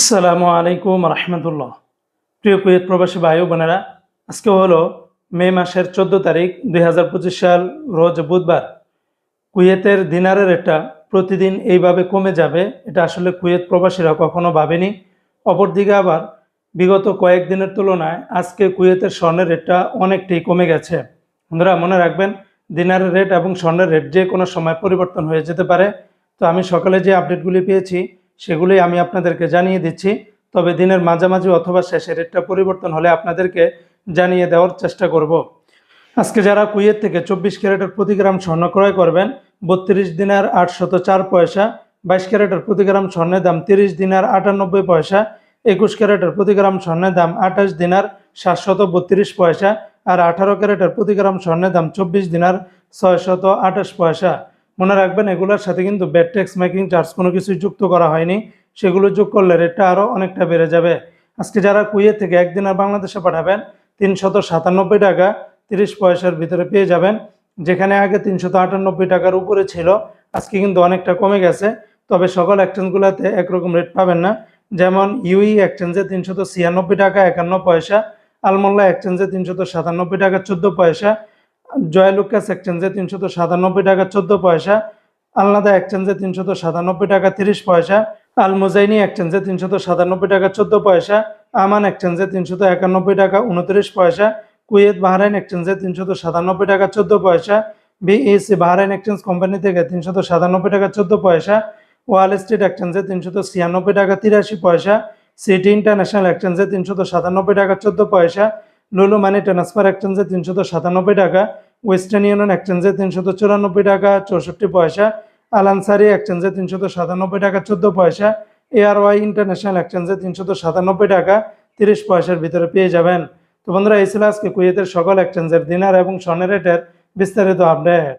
আসসালামু আলাইকুম রহমতুল্লাহ। প্রিয় কুয়েত প্রবাসী ভাই বোনেরা, আজকে হলো মে মাসের চোদ্দ তারিখ দুই হাজার পঁচিশ সাল, রোজ বুধবার। কুয়েতের দিনারের রেটটা প্রতিদিন এইভাবে কমে যাবে, এটা আসলে কুয়েত প্রবাসীরা কখনো ভাবেনি। অপরদিকে আবার বিগত কয়েকদিনের তুলনায় আজকে কুয়েতের স্বর্ণের রেটটা অনেকটাই কমে গেছে। বন্ধুরা, মনে রাখবেন, দিনারের রেট এবং স্বর্ণের রেট যে কোনো সময় পরিবর্তন হয়ে যেতে পারে। তো আমি সকালে যে আপডেটগুলি পেয়েছি সেগুলি আমি আপনাদেরকে জানিয়ে দিচ্ছি। তবে দিনের মাঝামাঝি অথবা শেষে রেটটা পরিবর্তন হলে আপনাদেরকে জানিয়ে দেওয়ার চেষ্টা করব। আজকে যারা কুয়েত থেকে চব্বিশ ক্যারেটের প্রতি গ্রাম স্বর্ণ ক্রয় করবেন, বত্রিশ দিনার আটশত চার পয়সা, বাইশ ক্যারেটের প্রতি গ্রাম স্বর্ণের দাম তিরিশ দিনার আটানব্বই পয়সা, একুশ ক্যারেটের প্রতি গ্রাম স্বর্ণের দাম আঠাশ দিনার সাতশত বত্রিশ পয়সা আর আঠারো ক্যারেটের প্রতি গ্রাম স্বর্ণের দাম চব্বিশ দিনার ছয়শত আঠাশ পয়সা। মনে রাখবেন, এগুলোর সাথে কিন্তু ব্যাড ট্যাক্স মেকিং চার্জ কোনো কিছুই যুক্ত করা হয়নি। সেগুলো যোগ করলে রেটটা আরও অনেকটা বেড়ে যাবে। আজকে যারা কুয়েত থেকে একদিন আর বাংলাদেশে পাঠাবেন, তিনশত সাতানব্বই টাকা তিরিশ পয়সার ভিতরে পেয়ে যাবেন, যেখানে আগে তিনশত আটানব্বই টাকার উপরে ছিল, আজকে কিন্তু অনেকটা কমে গেছে। তবে সকল এক্সচেঞ্জগুলোতে একরকম রেট পাবেন না। যেমন ইউই এক্সচেঞ্জে তিনশত ছিয়ানব্বই টাকা একান্ন পয়সা, আলমোল্লা এক্সচেঞ্জে তিনশত সাতানব্বই টাকা চোদ্দ পয়সা জয়লুকাস এক্সচেঞ্জে তিনশত সাতানব্বই টাকা চোদ্দ পয়সা, আলনাদা এক্সচেঞ্জে তিনশত সাতানব্বই টাকা তিরিশ পয়সা আল মুজাইনি এক্সচেঞ্জে তিনশত সাতানব্বই টাকা চোদ্দ পয়সা, আমান এক্সচেঞ্জে তিনশত একানব্বই টাকা উনত্রিশ পয়সা, কুয়েত বাহরাইন এক্সচেঞ্জে তিনশত সাতানব্বই টাকা চোদ্দ পয়সা বিএসসি বাহরাইন এক্সচেঞ্জ কোম্পানি থেকে তিনশত সাতানব্বই টাকা চোদ্দ পয়সা, ওয়াল স্ট্রিট এক্সচেঞ্জে তিনশত ছিয়ানব্বই টাকা তিরাশি পয়সা, সিটি ইন্টারন্যাশনাল এক্সচেঞ্জে তিনশত সাতানব্বই টাকা চোদ্দ পয়সা লুলু মানি ট্রান্সফার এক্সচেঞ্জে তিনশত সাতানব্বই টাকা, ওয়েস্টার্ন ইউনিয়ন এক্সচেঞ্জে তিনশত চুরানব্বই টাকা, চৌষট্টি পয়সা, আলানসারি এক্সচেঞ্জে তিনশত সাতানব্বই টাকা, চোদ্দ পয়সা, এআরওয়াই ইন্টারন্যাশনাল এক্সচেঞ্জে তিনশত সাতানব্বই টাকা, তিরিশ পয়সার ভিতরে পেয়ে যাবেন। তো বন্ধুরা, এই ছিল আজকে কুয়েতের সকল এক্সচেঞ্জের দিনার এবং স্বর্ণের রেটের বিস্তারিত আপডেট।